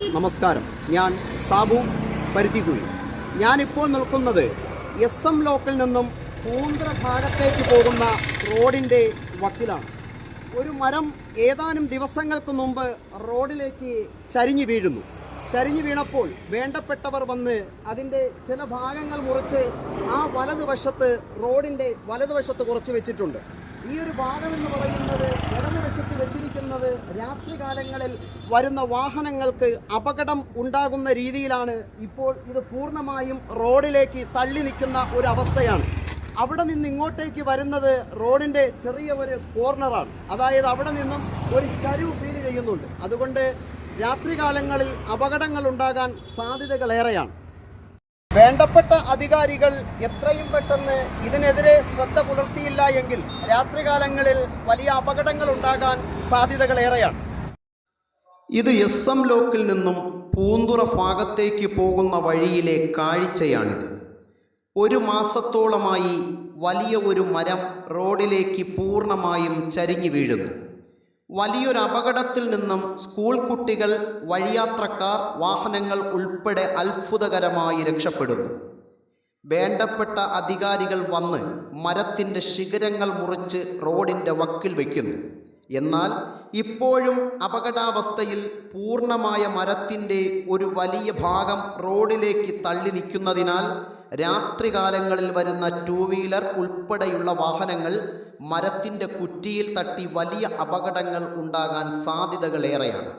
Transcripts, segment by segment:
നമസ്കാരം. ഞാൻ സാബു പരുത്തിക്കുഴി ഞാനിപ്പോൾ നിൽക്കുന്നത് എസ് എം ലോക്കിൽ നിന്നും പൂന്തറ ഭാഗത്തേക്ക് പോകുന്ന റോഡിന്റെ വക്കിലാണ്. ഒരു മരം ഏതാനും ദിവസങ്ങൾക്ക് മുമ്പ് റോഡിലേക്ക് ചരിഞ്ഞു വീഴുന്നു. ചരിഞ്ഞു വീണപ്പോൾ വേണ്ടപ്പെട്ടവർ വന്ന് അതിന്റെ ചില ഭാഗങ്ങൾ മുറിച്ച് ആ വലതുവശത്ത് റോഡിന്റെ വലതുവശത്ത് കുറച്ച് വെച്ചിട്ടുണ്ട്. ഈ ഒരു ഭാഗം എന്ന് പറയുന്നത് ഇടതുവശത്ത് വെച്ചിരിക്കുന്നത് രാത്രികാലങ്ങളിൽ വരുന്ന വാഹനങ്ങൾക്ക് അപകടം ഉണ്ടാകുന്ന രീതിയിലാണ് ഇപ്പോൾ ഇത് പൂർണമായും റോഡിലേക്ക് തള്ളി നിൽക്കുന്ന ഒരു അവസ്ഥയാണ്. അവിടെ നിന്ന് ഇങ്ങോട്ടേക്ക് വരുന്നത് റോഡിന്റെ ചെറിയ ഒരു കോർണറാണ്. അതായത് അവിടെ നിന്നും ഒരു ചരിവ് ഫീൽ ചെയ്യുന്നുണ്ട്. അതുകൊണ്ട് രാത്രികാലങ്ങളിൽ അപകടങ്ങൾ ഉണ്ടാകാൻ സാധ്യതകളേറെയാണ്. വേണ്ടപ്പെട്ട അധികാരികൾ എത്രയും പെട്ടെന്ന് ഇതിനെതിരെ ശ്രദ്ധ പുലർത്തിയില്ല എങ്കിൽ രാത്രികാലങ്ങളിൽ വലിയ അപകടങ്ങൾ ഉണ്ടാകാൻ സാധ്യതകളേറെയാണ്. ഇത് എസ് എം ലോക്കിൽ നിന്നും പൂന്തുറ ഭാഗത്തേക്ക് പോകുന്ന വഴിയിലെ കാഴ്ചയാണിത്. ഒരു മാസത്തോളമായി വലിയ ഒരു മരം റോഡിലേക്ക് പൂർണമായും ചരിഞ്ഞു വീഴുന്നു. വലിയൊരു അപകടത്തിൽ നിന്നും സ്കൂൾ കുട്ടികൾ വഴിയാത്രക്കാർ വാഹനങ്ങൾ ഉൾപ്പെടെ അത്ഭുതകരമായി രക്ഷപ്പെടുന്നു. വേണ്ടപ്പെട്ട അധികാരികൾ വന്ന് മരത്തിന്റെ ശിഖരങ്ങൾ മുറിച്ച് റോഡിന്റെ വക്കിൽ വയ്ക്കുന്നു എന്നാൽ ഇപ്പോഴും അപകടാവസ്ഥയിൽ പൂർണമായ മരത്തിന്റെ ഒരു വലിയ ഭാഗം റോഡിലേക്ക് തള്ളി നിൽക്കുന്നതിനാൽ രാത്രികാലങ്ങളിൽ വരുന്ന ടൂ വീലർ ഉൾപ്പെടെയുള്ള വാഹനങ്ങൾ മരത്തിന്റെ കുറ്റിയിൽ തട്ടി വലിയ അപകടങ്ങൾ ഉണ്ടാകാൻ സാധ്യതകളേറെയാണ്.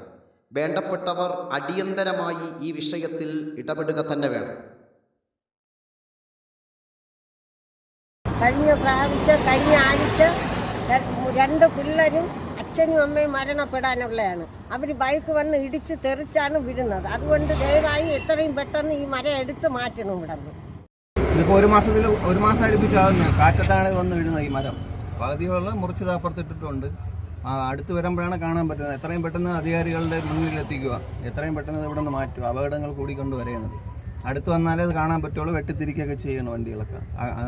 വേണ്ടപ്പെട്ടവർ അടിയന്തരമായി ഈ വിഷയത്തിൽ ഇടപെടുക തന്നെ വേണം. കഴിഞ്ഞ പ്രാവശ്യം കഴിഞ്ഞ ആഴ്ച രണ്ട് പിള്ളേരും അച്ഛനും അമ്മയും മരണപ്പെടാനുള്ളതാണ്. അവർ ബൈക്ക് വന്ന് ഇടിച്ച് തെറിച്ചാണ് വിടുന്നത്. അതുകൊണ്ട് ദയവായി എത്രയും പെട്ടെന്ന് ഈ മരം എടുത്ത് മാറ്റണം ഇവിടെ ഇതിപ്പോൾ ഒരു മാസത്തിൽ ഒരു മാസം അടുപ്പിച്ചാകുന്ന കാറ്റത്താണ് വന്ന് വീഴുന്നത് ഈ മരം. പകുതിയുള്ള മുറിച്ചത് അപ്പുറത്തിട്ടിട്ടുണ്ട്. അടുത്ത് വരുമ്പോഴാണ് കാണാൻ പറ്റുന്നത്. എത്രയും പെട്ടെന്ന് അധികാരികളുടെ മുന്നിൽ എത്തിക്കുക എത്രയും പെട്ടെന്ന് ഇവിടെ നിന്ന് മാറ്റുക. അപകടങ്ങൾ കൂടിക്കൊണ്ട് വരയുന്നത് അടുത്ത് വന്നാലേ അത് കാണാൻ പറ്റുള്ളൂ. വെട്ടിത്തിരിക്കുകയൊക്കെ ചെയ്യണം വണ്ടികളൊക്കെ.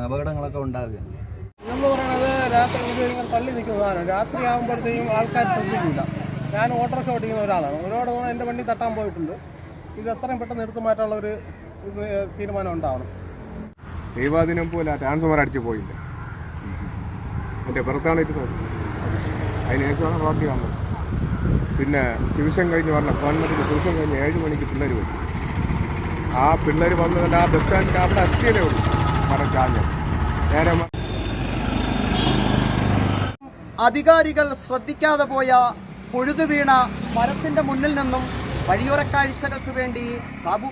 അപകടങ്ങളൊക്കെ ഉണ്ടാകുകയാണ് എന്ന് പറയുന്നത് രാത്രി ഇങ്ങനെ തള്ളി നിൽക്കുന്നതാണ്. രാത്രി ആകുമ്പോഴത്തേക്കും ആൾക്കാർ ശ്രദ്ധിക്കില്ല ഞാൻ ഓട്ടോറിക്ഷ ഓടിക്കുന്ന ഒരാളാണ്. ഒരുപാട് തവണ എന്റെ വണ്ടി തട്ടാൻ പോയിട്ടുണ്ട്. ഇത് എത്രയും പെട്ടെന്ന് എടുത്തു മാറ്റാനുള്ള ഒരു തീരുമാനം ഉണ്ടാവണം. ദൈവാദിനം പോലെ ട്രാൻസ്ഫോമർ അടിച്ചു പോയില്ല. എന്റെ പുറത്താണ് ഇരുന്നത് അതിനേക്കാണ് പാർട്ടി വന്നത് പിന്നെ ട്യൂഷൻ കഴിഞ്ഞ് പറഞ്ഞ ഗവൺമെന്റിന്റെ ട്യൂഷൻ കഴിഞ്ഞ് ഏഴ് മണിക്ക് പിള്ളേർ വരും. ആ പിള്ളേർ വന്നതല്ല ആ ബസ് സ്റ്റാൻഡിന്റെ അവിടെ എത്തിയതേ ഉള്ളൂ. ചാഞ്ഞത് നേരെ അധികാരികൾ ശ്രദ്ധിക്കാതെ പോയ പൊഴുതു വീണ മരത്തിന്റെ മുന്നിൽ നിന്നും വഴിയോര കാഴ്ചകൾക്ക് വേണ്ടി സാബു